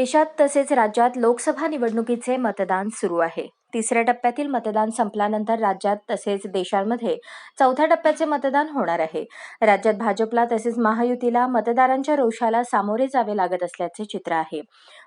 देशात तसेच राज्यात लोकसभा निवडणुकीचे मतदान सुरू आहे. तिसऱ्या टप्प्यातील मतदान संपल्यानंतर राज्यात तसेच देशांमध्ये चौथ्या टप्प्याचे मतदान होणार आहे. राज्यात भाजपला तसेच महायुतीला मतदारांच्या रोषाला सामोरे जावे लागत असल्याचे चित्र आहे.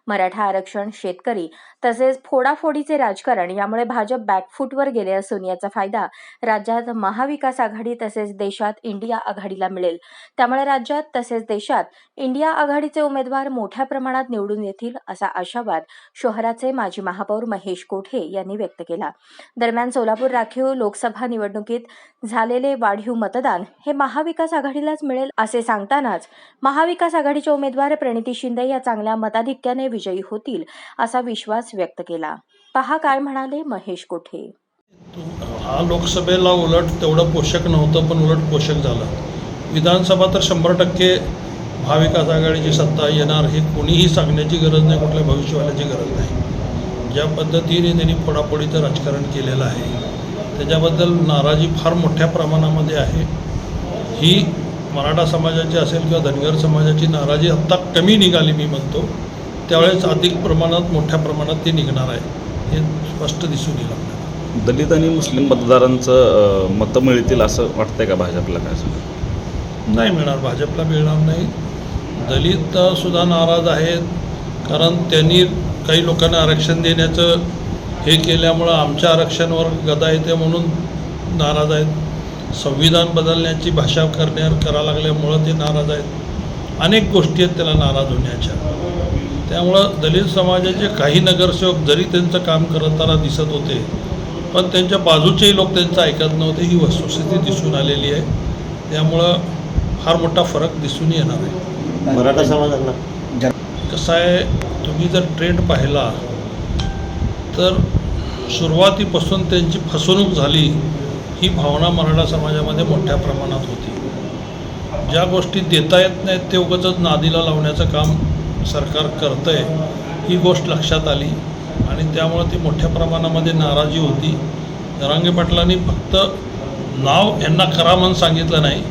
मराठा आरक्षण शेतकरी तसेच फोडाफोडीचे राजकारण यामुळे भाजप बॅकफूटवर गेले असून याचा फायदा राज्यात महाविकास आघाडी तसेच देशात इंडिया आघाडीला मिळेल. त्यामुळे राज्यात तसेच देशात इंडिया आघाडीचे उमेदवार मोठ्या प्रमाणात निवडून येतील असा आशावाद शहराचे माजी महापौर महेश कोठे यांनी व्यक्त केला. दरम्यान सोलापूर राखीव लोकसभा निवडणुकीत झालेले वाढीव मतदान हे महाविकास आघाडीलाच मिळेल असे सांगतानाच महाविकास आघाडीचे उमेदवार प्रणिती शिंदे या चांगल्या मताधिक्याने विजयी होतील असा विश्वास व्यक्त केला. पहा काय म्हणाले महेश कोठे? हा लोकसभेला उलट तेवढं पोषक नव्हतं पण उलट पोषक झालं. विधानसभा तर शंभर टक्के महाविकास आघाडीची सत्ता येणार हे कोणीही सांगण्याची गरज नाही कुठल्या भविष्यवाल्याची गरज नाही. ज्या पद्धतीने त्यांनी फोडाफोडीचं राजकारण केलेलं आहे त्याच्याबद्दल नाराजी फार मोठ्या प्रमाणामध्ये आहे. ही मराठा समाजाची असेल किंवा धनगर समाजाची नाराजी आत्ता कमी निघाली मी म्हणतो. त्यावेळेस अधिक प्रमाणात मोठ्या प्रमाणात ती निघणार आहे हे स्पष्ट दिसून येईल आपल्याला. दलित आणि मुस्लिम मतदारांचं मतं मिळतील असं वाटतंय का भाजपला काय नाही मिळणार भाजपला मिळणार नाही. दलित सुद्धा नाराज आहेत कारण त्यांनी काही लोकांना आरक्षण देण्याचं हे केल्यामुळं आमच्या आरक्षणावर गदा येते म्हणून नाराज आहेत. संविधान बदलण्याची भाषा करण्या करा लागल्यामुळं ते नाराज आहेत. अनेक गोष्टी आहेत त्याला नाराज होण्याच्या. त्यामुळं दलित समाजाचे काही नगरसेवक जरी त्यांचं काम करताना दिसत होते पण त्यांच्या बाजूचेही लोक त्यांचं ऐकत नव्हते. ही वस्तुस्थिती दिसून आलेली आहे. त्यामुळं फार मोठा फरक दिसून येणार आहे. मराठा समाजाला कसं आहे तुम्ही जर ट्रेंड पाहिला तर सुरुवातीपासून त्यांची फसवणूक झाली ही भावना मराठा समाजामध्ये मोठ्या प्रमाणात होती. ज्या गोष्टी देता येत नाहीत ते उगाचच नादीला लावण्याचं काम सरकार करतं आहे ही गोष्ट लक्षात आली. आणि त्यामुळं ती मोठ्या प्रमाणामध्ये नाराजी होती. जरांगे पाटलांनी फक्त नाव यांना करा म्हणून सांगितलं नाही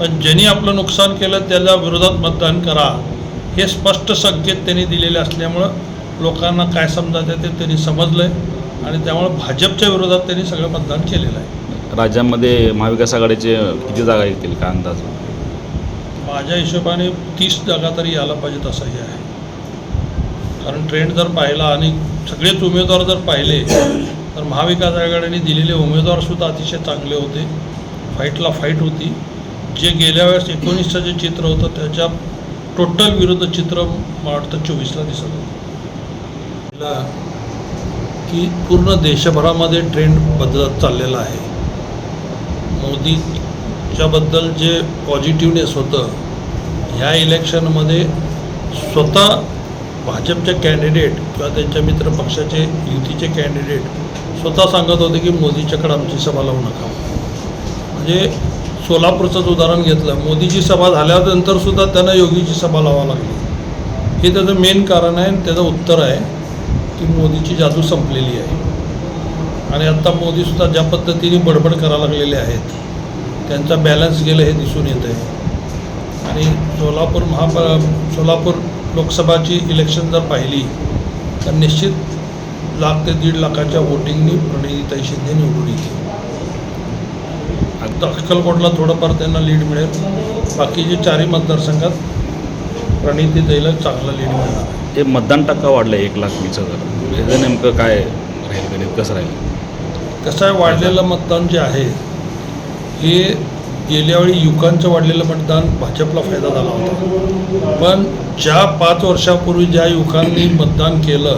पण ज्यांनी आपलं नुकसान केलं त्याच्या विरोधात मतदान करा हे स्पष्ट संकेत त्यांनी दिलेले असल्यामुळं लोकांना काय समजायचं ते त्यांनी समजलं आहे आणि त्यामुळं भाजपच्या विरोधात त्यांनी सगळं मतदान केलेलं आहे. राज्यामध्ये महाविकास आघाडीचे किती जागा येतील का अंदाज? माझ्या हिशोबाने तीस जागा तरी यायला पाहिजेत असंही आहे. कारण ट्रेंड जर पाहिला आणि सगळेच उमेदवार जर पाहिले तर महाविकास आघाडीने दिलेले उमेदवारसुद्धा अतिशय चांगले होते. फाईटला फाईट होती. जे गेल्या वेळेस एकोणीसचं जे चित्र होतं त्याच्या टोटल विरुद्ध चित्र मला वाटतं चोवीसला दिसत होतं. की पूर्ण देशभरामध्ये ट्रेंड बदलत चाललेला आहे. मोदी च्याबद्दल जे पॉझिटिव्हनेस होतं ह्या इलेक्शनमध्ये स्वतः भाजपचे कॅन्डिडेट किंवा त्यांच्या मित्रपक्षाचे युतीचे कॅन्डिडेट स्वतः सांगत होते की मोदीच्याकडे आमची सभा लावू नका. म्हणजे सोलापूरचंच उदाहरण घेतलं मोदीची सभा झाल्यानंतरसुद्धा त्यांना योगीची सभा लावावी लागली. हे त्याचं मेन कारण आहे आणि त्याचं उत्तर आहे की मोदीची जादू संपलेली आहे. आणि आत्ता मोदीसुद्धा ज्या पद्धतीने बडबड करायला लागलेले आहेत त्यांचा बॅलन्स गेलं हे दिसून येतं आहे आणि सोलापूर महाप सोलापूर लोकसभाची इलेक्शन जर पाहिली तर निश्चित लाख ते दीड लाखाच्या वोटिंगनी प्रणिताई शिंदे निवडून येतील. आता अक्कलकोटला थोडंफार त्यांना लीड मिळेल. बाकीचे चारही मतदारसंघात प्रणिती द्यायला चांगला लीड मिळणार हे मतदान टक्का वाढलं एक लाख वीस हजार. ह्याचं नेमकं काय राहील गणित? कसं राहील? कसं आहे वाढलेलं मतदान जे आहे हे गेल्या वेळी युवकांचं वाढलेलं मतदान भाजपला फायदा झाला होता. पण ज्या पाच वर्षापूर्वी ज्या युवकांनी मतदान केलं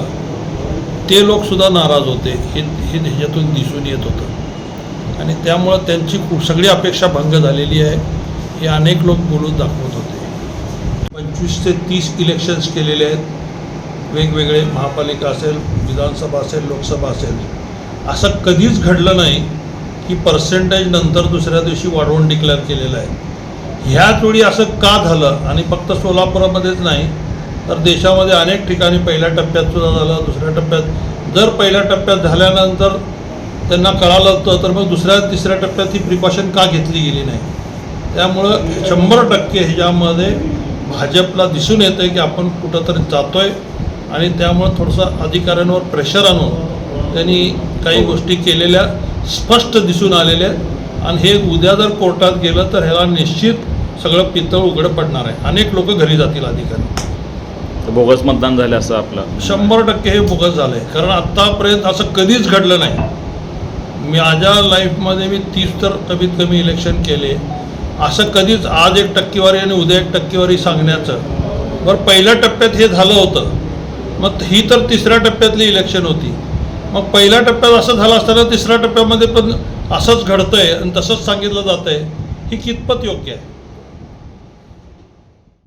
ते लोकसुद्धा नाराज होते. हे हे ह्याच्यातून दिसून येत होतं. आणि त्यामुळं त्यांची सगळी अपेक्षा भंग झालेली आहे. हे अनेक लोक बोलून दाखवत होते. पंचवीस ते तीस इलेक्शन्स केलेले आहेत. वेगवेगळे महापालिका असेल विधानसभा असेल लोकसभा असेल. असं कधीच घडलं नाही. की पर्सेंटेज नंतर दुसऱ्या दिवशी वाढवून डिक्लेअर केलेलं आहे. ह्याच वेळी असं का झालं? आणि फक्त सोलापुरामध्येच नाही तर देशामध्ये अनेक ठिकाणी पहिल्या टप्प्यात सुद्धा झालं दुसऱ्या टप्प्यात जर पहिल्या टप्प्यात झाल्यानंतर त्यांना कळालं होतं तर मग दुसऱ्या तिसऱ्या टप्प्यात ही प्रिकॉशन का घेतली गेली नाही? त्यामुळं शंभर टक्के ह्याच्यामध्ये भाजपला दिसून येतं आहे की आपण कुठंतरी जातो आहे आणि त्यामुळं थोडंसं अधिकाऱ्यांवर प्रेशर आणून त्यांनी काही गोष्टी केलेल्या स्पष्ट दिसून आलेल्या आहेत. आणि हे उद्या जर कोर्टात गेलं तर ह्याला निश्चित सगळं पितळ उघडं पडणार आहे. अनेक लोक घरी जातील अधिकारी. बोगस मतदान झालं असं आपलं शंभर टक्के हे बोगस झालं आहे कारण आत्तापर्यंत असं कधीच घडलं नाही. माझ्या लाईफमध्ये मी तीस तर कमीत कमी इलेक्शन केले. असं कधीच आज एक टक्केवारी आणि उद्या एक टक्केवारी सांगण्याचं. बरं पहिल्या टप्प्यात हे झालं होतं. मग ही तर तिसऱ्या टप्प्यातली इलेक्शन होती. मग पहिल्या टप्प्यात असं झालं असताना तिसऱ्या टप्प्यामध्ये पण असंच घडतंय आणि तसंच सांगितलं जातंय ही कितपत योग्य आहे?